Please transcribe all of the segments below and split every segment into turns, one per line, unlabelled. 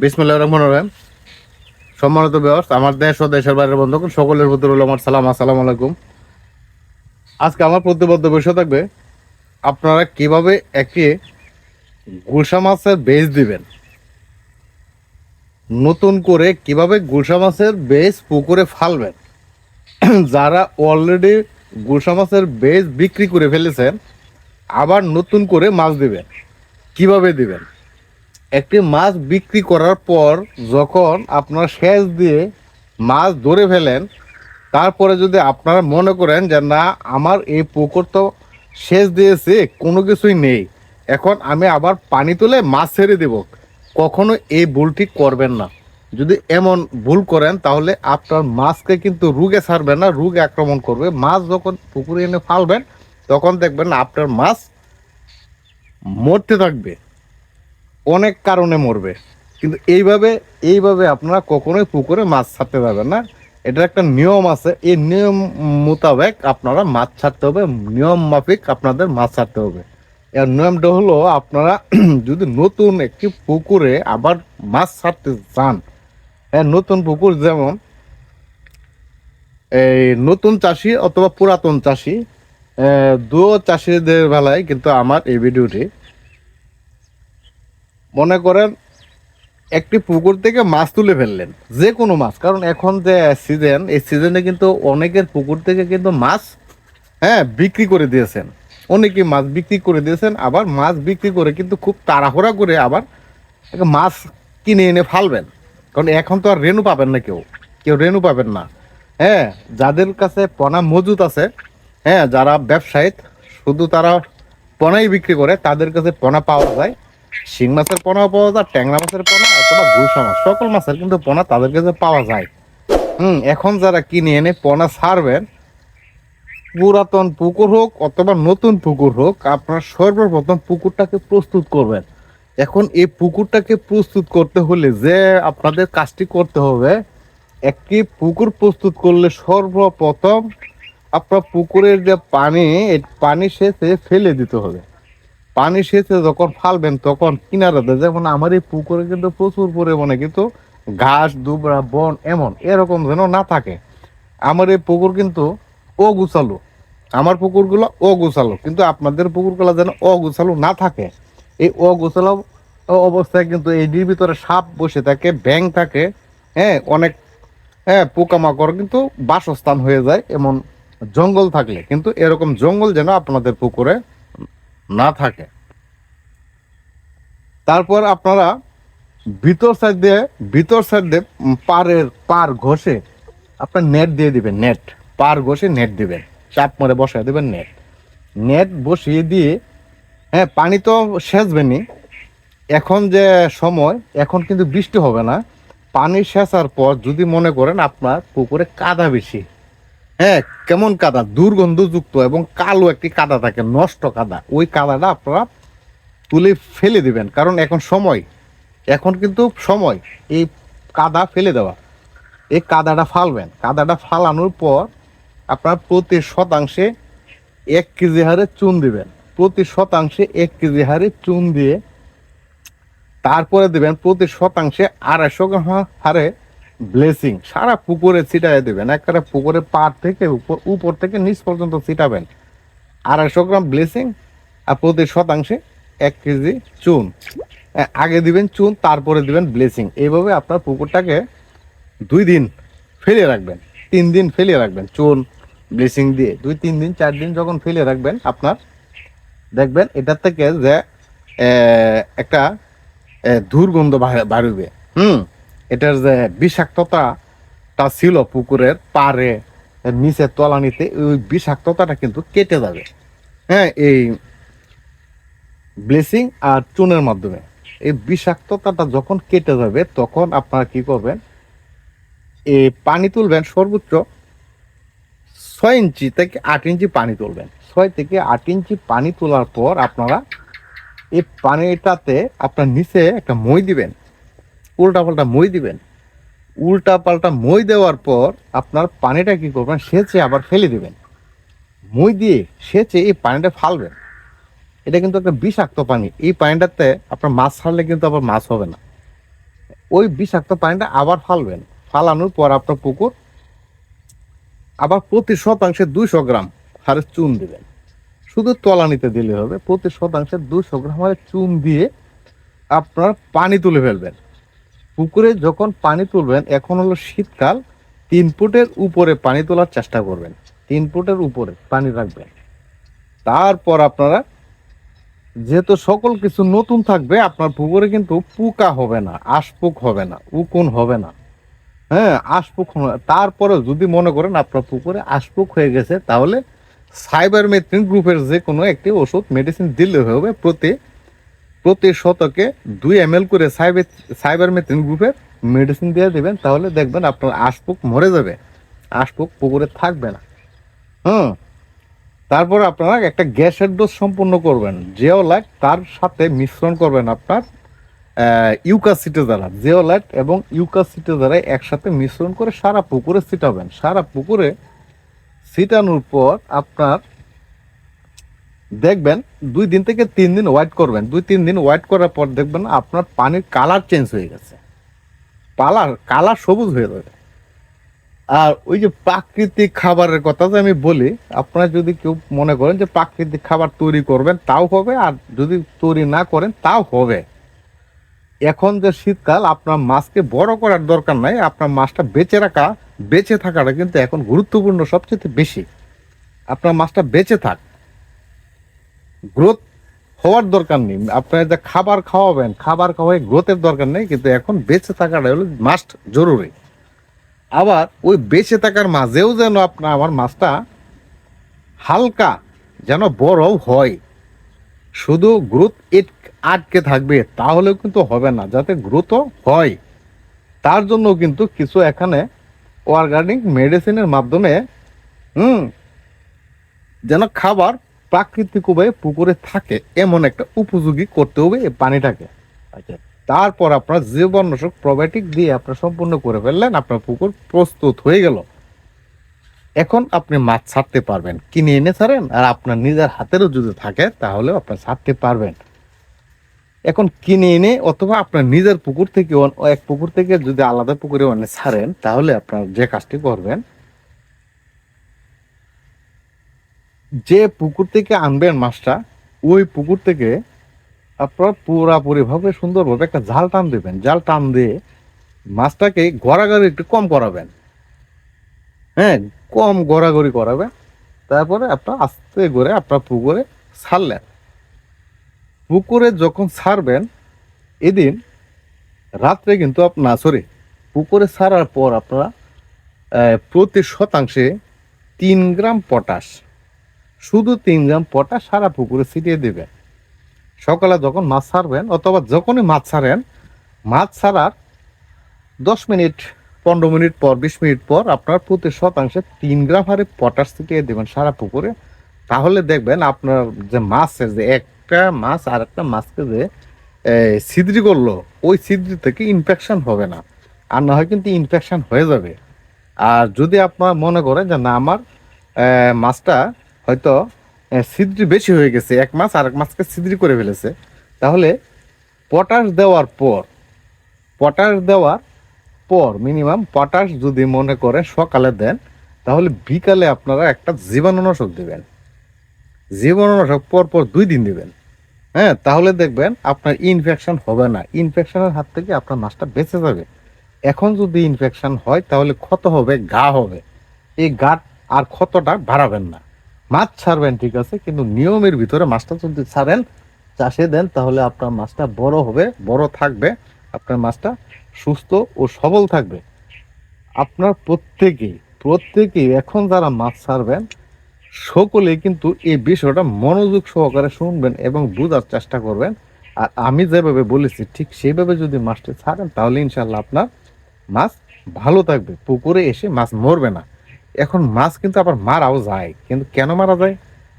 বিসমুল্লাহ রহমান রহিম। সম্মানিত ব্যবস্থা আমার দেশ ও দেশের বাইরের বন্ধুগণ, সকলের প্রতি রইল আমার সালাম, আসসালামু আলাইকুম। আজকে আমার প্রতিবদ্ধ বিষয় থাকবে, আপনারা কীভাবে একটি গুলশা মাছের বেজ দিবেন? নতুন করে কীভাবে গুলশা মাছের বেজ পুকুরে ফালবেন? যারা অলরেডি গুলশা মাছের বেজ বিক্রি করে ফেলেছেন, আবার নতুন করে মাছ দিবেন, কীভাবে দিবেন? একটি মাছ বিক্রি করার পর যখন আপনার শেষ দিয়ে মাছ ধরে ফেলেন, তারপরে যদি আপনারা মনে করেন যে না, আমার এই পুকুর তো শেষ দিয়েছে, কোনো কিছুই নেই, এখন আমি আবার পানি তুলে মাছ ছেড়ে দেব, কখনো এই ভুলটি করবেন না। যদি এমন ভুল করেন, তাহলে আপনার মাছকে কিন্তু রোগে ছাড়বে না, রোগে আক্রমণ করবে। মাছ যখন পুকুরে এনে ফালবেন, তখন দেখবেন আপনার মাছ মরতে থাকবে। অনেক কারণে মরবে। কিন্তু এইভাবে এইভাবে আপনারা কখনোই পুকুরে মাছ ছাড়তে যাবেন না। এটার একটা নিয়ম আছে। এই নিয়ম মোতাবেক আপনারা মাছ ছাড়তে হবে। নিয়ম মাফিক আপনাদের মাছ ছাড়তে হবে। এর নিয়মটা হলো, আপনারা যদি নতুন একটি পুকুরে আবার মাছ ছাড়তে চান হ্যাঁ নতুন পুকুর যেমন, এই নতুন চাষি অথবা পুরাতন চাষি দু চাষিদের বেলায় কিন্তু আমার এই ভিডিওটি মনে করেন, একটি পুকুর থেকে মাছ তুলে ফেললেন যে কোনো মাছ। কারণ এখন যে সিজন এই সিজনে কিন্তু অনেকের পুকুর থেকে কিন্তু মাছ হ্যাঁ বিক্রি করে দিয়েছেন। অনেকে মাছ বিক্রি করে দিয়েছেন, আবার মাছ বিক্রি করে কিন্তু খুব তাড়াহুড়া করে আবার মাছ কিনে এনে ফালবেন। কারণ এখন তো আর রেনু পাবেন না কেউ কেউ রেনু পাবেন না। হ্যাঁ যাদের কাছে পনা মজুত আছে হ্যাঁ যারা ব্যবসায়ী, শুধু তারা পনাই বিক্রি করে, তাদের কাছে পনা পাওয়া যায়। শিং মাছের পোনাও পাওয়া যায়, ট্যাংরা মাছের পোনা, অথবা গুলশা মাছ, সকল মাছের কিন্তু পোনা তাদের কাছে পাওয়া যায়। হুম, এখন যারা কিনে এনে পোনা ছাড়বেন, পুরাতন পুকুর হোক অথবা নতুন পুকুর হোক, আপনার সর্বপ্রথম পুকুরটাকে প্রস্তুত করবেন। এখন এই পুকুরটাকে প্রস্তুত করতে হলে যে আপনাদের কাজটি করতে হবে, একটি পুকুর প্রস্তুত করলে সর্বপ্রথম আপনার পুকুরের যে পানি, এই পানি সেচে ফেলে দিতে হবে। পানি সেচে যখন ফালবেন, তখন কিনারাতে যেমন আমার এই পুকুরে কিন্তু প্রচুর পরিমাণে কিন্তু ঘাস দুবরা বন এমন, এরকম যেন না থাকে। আমার এই পুকুর কিন্তু অগুছালো। আমার পুকুরগুলো অগুছালো, কিন্তু আপনাদের পুকুরগুলো যেন অগুছালো না থাকে। এই অগুছালো অবস্থায় কিন্তু এইটির ভিতরে সাপ বসে থাকে ব্যাং থাকে হ্যাঁ অনেক হ্যাঁ পোকামাকড় কিন্তু বাসস্থান হয়ে যায় এমন জঙ্গল থাকলে। কিন্তু এরকম জঙ্গল যেন আপনাদের পুকুরে না থাকে। তারপর আপনারা ভিতর সাইড দিয়ে, ভিতর সাইড দিয়ে পাড়ের পার ঘষে আপনার নেট দিয়ে দিবেন নেট পার ঘষে নেট দিবেন। চাপ মারে বসায় দেবেন নেট নেট বসিয়ে দিয়ে হ্যাঁ পানি তো সেচবেনি এখন যে সময়, এখন কিন্তু বৃষ্টি হবে না। পানি সেচার পর যদি মনে করেন আপনার পুকুরে কাদা বেশি। হ্যাঁ কেমন কাদা? দুর্গন্ধযুক্ত এবং কালো একটি কাদা থাকে, নষ্ট কাদা। ওই কাদাটা আপনারা তুলে ফেলে দিবেন, কারণ এখন সময়। এখন কিন্তু সময়, এই কাদা ফেলে দেওয়া। এই কাদাটা ফালবেন। কাদাটা ফালানোর পর আপনার প্রতি শতাংশে এক কেজি হারে চুন দিবেন। প্রতি শতাংশে এক কেজি হারে চুন দিয়ে তারপরে দিবেন, প্রতি শতাংশে আড়াইশো হারে ব্লেসিং, সারা পুকুরে ছিটাই দেবেন একটা পুকুরের পাড় থেকে উপর উপর থেকে নিচ পর্যন্ত ছিটাবেন। আড়াইশো গ্রাম ব্লেসিং, আর প্রতি শতাংশে এক কেজি চুন। আগে দিবেন চুন, তারপরে দিবেন ব্লেসিং। এইভাবে আপনার পুকুরটাকে দুই দিন ফেলে রাখবেন, তিন দিন ফেলে রাখবেন চুন, ব্লেসিং দিয়ে। দুই, তিন দিন, চার দিন যখন ফেলে রাখবেন, আপনার দেখবেন এটার থেকে যে একটা দুর্গন্ধ বাড়বে। হুম? এটার যে বিষাক্ততাটা ছিল পুকুরের পারে এর নিচে তলানিতে, ওই বিষাক্ততাটা কিন্তু কেটে যাবে। হ্যাঁ এই ব্লেসিং আর চুনের মাধ্যমে। এই বিষাক্ততাটা যখন কেটে যাবে, তখন আপনারা কি করবেন? এই পানি তুলবেন সর্বোচ্চ ছয় ইঞ্চি থেকে আট ইঞ্চি পানি তুলবেন। ছয় থেকে আট ইঞ্চি পানি তোলার পর আপনারা এই পানিটাতে আপনার নিচে একটা মই দিবেন। উল্টা পাল্টা মই দিবেন। উল্টা পাল্টা মই দেওয়ার পর আপনার পানিটা কি করবেন? সেচে আবার ফেলে দিবেন। মই দিয়ে সেচে এই পানিটা ফালবেন। এটা কিন্তু একটা বিষাক্ত পানি। এই পানিটাতে আপনার মাছ ছাড়লে কিন্তু আবার মাছ হবে না। ওই বিষাক্ত পানিটা আবার ফালবেন। ফালানোর পর আপনার পুকুর আবার প্রতি শতাংশে দুইশো গ্রাম হারে চুন দিবেন। শুধু তলানিতে দিলে হবে। প্রতি শতাংশে দুইশো গ্রাম হারে চুন দিয়ে আপনার পানি তুলে ফেলবেন। পুকুরে যখন পানি তুলবেন, এখন হলো শীতকাল, তিন ফুটের উপরে পানি তোলার চেষ্টা করবেন। তিন ফুটের উপরে পানি রাখবেন। তারপর আপনারা, যেহেতু সকল কিছু নতুন থাকবে, আপনার পুকুরে কিন্তু পোকা হবে না, আশপুক হবে না, উকুন হবে না। হ্যাঁ আশপুক তারপরে যদি মনে করেন আপনার পুকুরে আশপুক হয়ে গেছে, তাহলে সাইবার মেথ্রিন গ্রুপের যে কোনো একটি ওষুধ, মেডিসিন দিলে হবে প্রতি প্রতি শতকে দুই এম করে সাইবার সাইবার মেথ্রিন গ্রুপের মেডিসিন দিয়ে দেবেন, তাহলে দেখবেন আপনার আশপুক মরে যাবে। আশপুক পুকুরে থাকবে না। হুম। তারপর আপনারা একটা গ্যাসের ডোজ সম্পূর্ণ করবেন জিওলাইট তার সাথে মিশ্রণ করবেন আপনার ইউকাসিটে দ্বারা জিওলাইট এবং ইউকাসিটে দ্বারা একসাথে মিশ্রণ করে সারা পুকুরে ছিটাবেন। সারা পুকুরে ছিটানোর পর আপনার দেখবেন দুই দিন থেকে তিন দিন ওয়াইট করবেন। দুই, তিন দিন ওয়াইট করার পর দেখবেন আপনার পানির কালার চেঞ্জ হয়ে গেছে। পালার কালার সবুজ হয়ে যাবে। আর ওই যে প্রাকৃতিক খাবারের কথা যে আমি বলি, আপনারা যদি কেউ মনে করেন যে প্রাকৃতিক খাবার তৈরি করবেন, তাও হবে। আর যদি তৈরি না করেন, তাও হবে। এখন যে শীতকাল, আপনার মাছকে বড় করার দরকার নাই। আপনার মাছটা বেঁচে রাখা, বেঁচে থাকাটা কিন্তু এখন গুরুত্বপূর্ণ সবচেয়ে বেশি। আপনার মাছটা বেঁচে থাক। গ্রোথ হওয়ার দরকার নেই। আপনার যে খাবার খাওয়াবেন, খাবার খাওয়াই গ্রোথের দরকার নেই, কিন্তু এখন বেঁচে থাকাটা হলো মাস্ট জরুরি। আবার ওই বেঁচে থাকার মাঝেও যেন আপনার আমার মাছটা হালকা যেন বড় হয়। শুধু গ্রোথ আটকে থাকবে, তাহলেও কিন্তু হবে না, যাতে গ্রোথও হয়। তার জন্য কিন্তু কিছু এখানে অর্গানিক মেডিসিনের মাধ্যমে, হুম, যেন খাবার প্রাকৃতিক উপায়ে পুকুরে থাকে এমন একটা উপযোগী করতে হবে এই পানিটাকে। আচ্ছা। তারপর আপনার জীবাণুনাশক প্রোবায়োটিক দিয়ে আপনার সম্পূর্ণ করে ফেললেন আপনার পুকুর প্রস্তুত হয়ে গেল। এখন আপনি মাছ ছাড়তে পারবেন। কিনে এনে ছাড়েন আর আপনার নিজের হাতেরও যদি থাকে তাহলে আপনি ছাড়তে পারবেন। এখন কিনে এনে অথবা আপনার নিজের পুকুর থেকে এক পুকুর থেকে যদি আলাদা পুকুরে অনেক ছাড়েন তাহলে আপনার যে কাজটি করবেন যে পুকুর থেকে আনবেন মাছটা, ওই পুকুর থেকে আপনারা পুরাপুরি ভাবে সুন্দরভাবে একটা জাল টান দেবেন। জাল টান দিয়ে মাছটাকে গড়াগড়ি একটু কম করাবেন। হ্যাঁ কম গড়াগড়ি করাবেন। তারপরে আপনার আস্তে করে আপনার পুকুরে ছাড়লেন। পুকুরে যখন ছাড়বেন, এদিন রাত্রে কিন্তু আপনার সরি পুকুরে ছাড়ার পর আপনারা প্রতি শতাংশে তিন গ্রাম পটাশ শুধু তিন গ্রাম পটাশ সারা পুকুরে ছিটিয়ে দেবেন সকালে যখন মাছ ছাড়বেন অথবা যখনই মাছ ছাড়েন, মাছ ছাড়ার দশ মিনিট, পনেরো মিনিট পর, বিশ মিনিট পর আপনার প্রতি শতাংশে তিন গ্রাম হারে পটাশ ছিটিয়ে দেবেন সারা পুকুরে। তাহলে দেখবেন আপনার যে মাছের যে একটা মাছ আর একটা মাছকে যে ছিদ্রি করল, ওই ছিদ্রি থেকে ইনফেকশন হবে না। আর না হয় কিন্তু ইনফেকশন হয়ে যাবে। আর যদি আপনার মনে করেন যে না, আমার মাছটা হয়তো ছিদ্রি বেশি হয়ে গেছে, এক মাছ আর এক মাছকে ছিদ্রি করে ফেলেছে। তাহলে পটাশ দেওয়ার পর, পটাশ দেওয়ার পর মিনিমাম পটাশ যদি মনে করে সকালে দেন, তাহলে বিকালে আপনারা একটা জীবাণুনাশক দেবেন। জীবাণুনাশক পর পর দুই দিন দিবেন। হ্যাঁ তাহলে দেখবেন আপনার ইনফেকশন হবে না। ইনফেকশনের হাত থেকে আপনার মাছটা বেঁচে যাবে। এখন যদি ইনফেকশন হয়, তাহলে ক্ষত হবে ঘা হবে। এই ঘা আর ক্ষতটা বাড়াবেন না। মাছ ছাড়বেন, ঠিক আছে? কিন্তু নিয়মের ভিতরে মাছটা যদি ছাড়েন, চাষে দেন, তাহলে আপনার মাছটা বড় হবে, বড় থাকবে, আপনার মাছটা সুস্থ ও সবল থাকবে। আপনার প্রত্যেকেই প্রত্যেকেই এখন যারা মাছ ছাড়বেন, সকলে কিন্তু এই বিষয়টা মনোযোগ সহকারে শুনবেন এবং বোঝার চেষ্টা করবেন। আর আমি যেভাবে বলেছি, ঠিক সেইভাবে যদি মাছটি ছাড়েন, তাহলে ইনশাল্লাহ আপনার মাছ ভালো থাকবে। পুকুরে এসে মাছ মরবে না। এখন মাছ কিন্তু আবার মারাও যায়, কিন্তু কেন মারা যায়?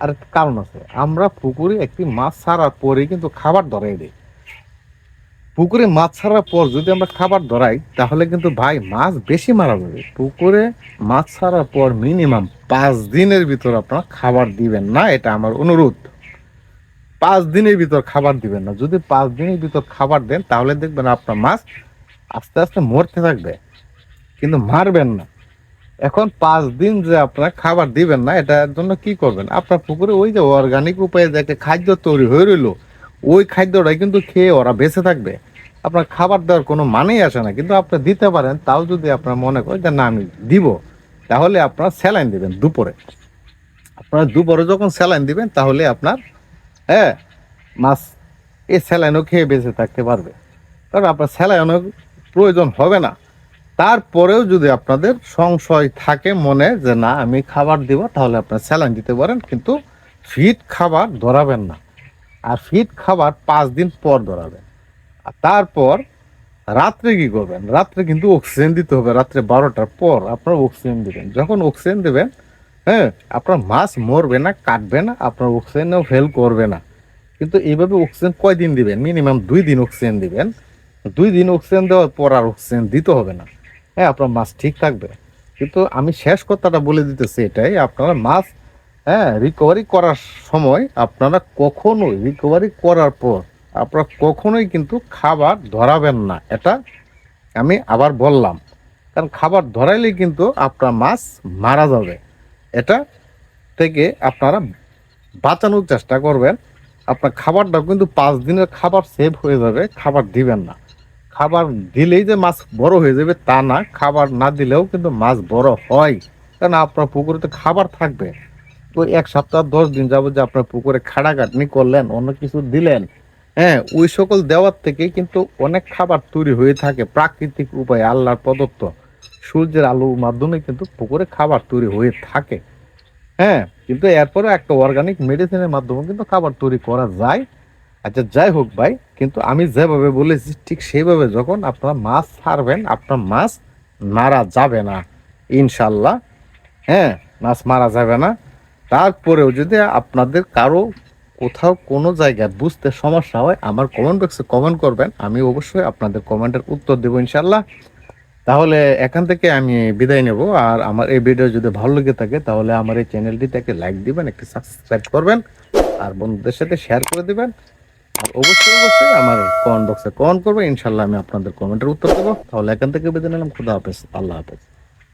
আর কারণ আছে, আমরা পুকুরে একটি মাছ ছাড়ার পরে কিন্তু খাবার ধরাই দিই। পুকুরে মাছ ছাড়ার পর যদি আমরা খাবার ধরাই, তাহলে কিন্তু ভাই মাছ বেশি মারা যাবে। পুকুরে মাছ ছাড়ার পর মিনিমাম পাঁচ দিনের ভিতর আপনারা খাবার দিবেন না, এটা আমার অনুরোধ। পাঁচ দিনের ভিতর খাবার দিবেন না। যদি পাঁচ দিনের ভিতর খাবার দেন, তাহলে দেখবেন আপনার মাছ আস্তে আস্তে মরতে থাকবে। কিন্তু মারবেন না। এখন পাঁচ দিন যে আপনার খাবার দিবেন না, এটার জন্য কি করবেন? আপনার পুকুরে ওই যে অর্গানিক উপায়ে যে একটা খাদ্য তৈরি হয়ে রইল, ওই খাদ্যটাই কিন্তু খেয়ে ওরা বেঁচে থাকবে। আপনার খাবার দেওয়ার কোনো মানেই আসে না, কিন্তু আপনি দিতে পারেন, তাও যদি আপনার মনে করেন যে না, আমি দিব, তাহলে আপনার স্যালাইন দিবেন দুপুরে। আপনার দুপুরে যখন স্যালাইন দিবেন, তাহলে আপনার হ্যাঁ মাছ এই স্যালাইনও খেয়ে বেঁচে থাকতে পারবে। কারণ আপনার স্যালাইনও প্রয়োজন হবে না। তারপরেও যদি আপনাদের সংশয় থাকে মনে যে না, আমি খাবার দিব, তাহলে আপনার স্যালাইন দিতে পারেন, কিন্তু ফিট খাবার ধরাবেন না। আর ফিট খাবার পাঁচ দিন পর ধরাবেন। আর তারপর রাত্রে কি করবেন? রাত্রে কিন্তু অক্সিজেন দিতে হবে, রাত্রে বারোটার পর আপনার অক্সিজেন দেবেন। যখন অক্সিজেন দেবেন হ্যাঁ আপনার মাছ মরবে না, কাটবে না, আপনার অক্সিজেনও ফেল করবে না। কিন্তু এইভাবে অক্সিজেন কয়দিন দিবেন? মিনিমাম দুই দিন অক্সিজেন দিবেন। দুই দিন অক্সিজেন দেওয়ার পর আর অক্সিজেন দিতে হবে না। হ্যাঁ আপনার মাছ ঠিক থাকবে। কিন্তু আমি শেষ কথাটা বলে দিতেছি এটাই, আপনারা মাছ হ্যাঁ রিকভারি করার সময় আপনারা কখনোই রিকভারি করার পর আপনারা কখনোই কিন্তু খাবার ধরাবেন না। এটা আমি আবার বললাম, কারণ খাবার ধরাইলে কিন্তু আপনার মাছ মারা যাবে। এটা থেকে আপনারা বাঁচানোর চেষ্টা করবেন। আপনার খাবারটা কিন্তু পাঁচ দিনের খাবার সেভ হয়ে যাবে, খাবার দিবেন না। খাবার দিলেই যে মাছ বড় হয়ে যাবে তা না, খাবার না দিলেও কিন্তু মাছ বড় হয়। কারণ আপনার পুকুরে তো খাবার থাকবে। তো এক সপ্তাহ, দশ দিন যাব যে আপনার পুকুরে খাটাখাটনি করলেন, অন্য কিছু দিলেন হ্যাঁ ওই সকল দেওয়ার থেকে কিন্তু অনেক খাবার তৈরি হয়ে থাকে প্রাকৃতিক উপায়ে আল্লাহর প্রদত্ত। সূর্যের আলোর মাধ্যমে কিন্তু পুকুরে খাবার তৈরি হয়ে থাকে। হ্যাঁ কিন্তু এরপরে একটা অর্গানিক মেডিসিনের মাধ্যমে কিন্তু খাবার তৈরি করা যায়। আচ্ছা যাই হোক ভাই কিন্তু আমি যেভাবে বলেছি, ঠিক সেইভাবে যখন আপনারা মাছ ছাড়বেন, আপনার মাছ মারা যাবে না ইনশাল্লাহ হ্যাঁ মাছ মারা যাবে না। তারপরেও যদি আপনাদের কারও কোথাও কোনো জায়গায় বুঝতে সমস্যা হয়, আমার কমেন্ট বক্সে কমেন্ট করবেন, আমি অবশ্যই আপনাদের কমেন্টের উত্তর দেবো ইনশাল্লাহ তাহলে এখান থেকে আমি বিদায় নেব, আর আমার এই ভিডিও যদি ভালো লেগে থাকে, তাহলে আমার এই চ্যানেলটিতে লাইক দিবেন, একটি সাবস্ক্রাইব করবেন, আর বন্ধুদের সাথে শেয়ার করে দিবেন। আর অবশ্যই অবশ্যই আমার কমেন্ট বক্সে কমেন্ট করবে। ইনশাল্লাহ আমি আপনাদের কমেন্টের উত্তর দেবো। তাহলে এখান থেকে বেঁধে নিলাম। খুদা হাফেজ। আল্লাহ হাফেজ।